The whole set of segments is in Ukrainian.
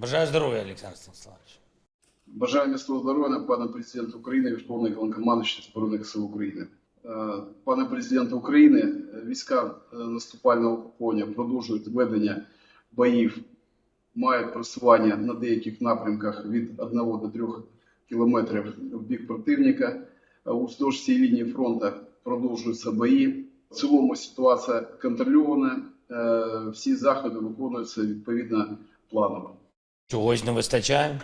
Бажаю здоров'я, Олександр Станіславович. Бажаю міцного здоров'я, пане президент України, Верховний Головнокомандуючий Збройних сил України. Е, Пане президент України, війська е, наступального угруповання продовжують ведення боїв, мають просування на деяких напрямках від 1 до 3 кілометрів в бік противника. Е, Уздовж цієї лінії фронту продовжуються бої. В цілому ситуація контрольована, всі заходи виконуються відповідно планово. Чогось не вистачає?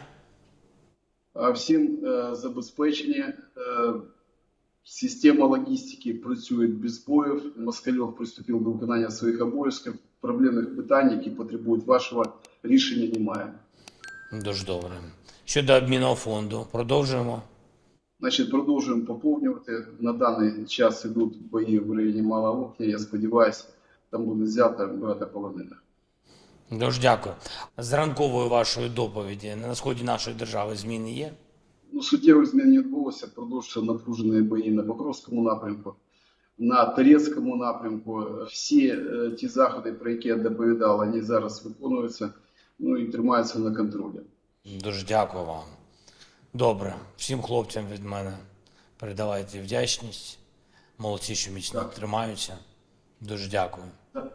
Всім е, забезпечені. Е, система логістики працює без боїв. Москальов приступив до виконання своїх обов'язків. Проблемних питань, які потребують вашого рішення, немає. Дуже добре. Щодо обмінного фонду, продовжуємо. Значить, продовжуємо поповнювати. На даний час ідуть бої в районі Малого Окня. Я сподіваюся, там буде взято багато полонених. Дуже дякую. З ранкової вашої доповіді на сході нашої держави зміни є? Ну, суттєвих змін не відбулося. Продовжуються напружені бої на Покровському напрямку, на Торецькому напрямку. Всі е, ті заходи, про які я доповідав, вони зараз виконуються ну, і тримаються на контролі. Дуже дякую вам. Добре. Всім хлопцям від мене передавайте вдячність. Молодці, що міцно тримаються. Дуже дякую. Так.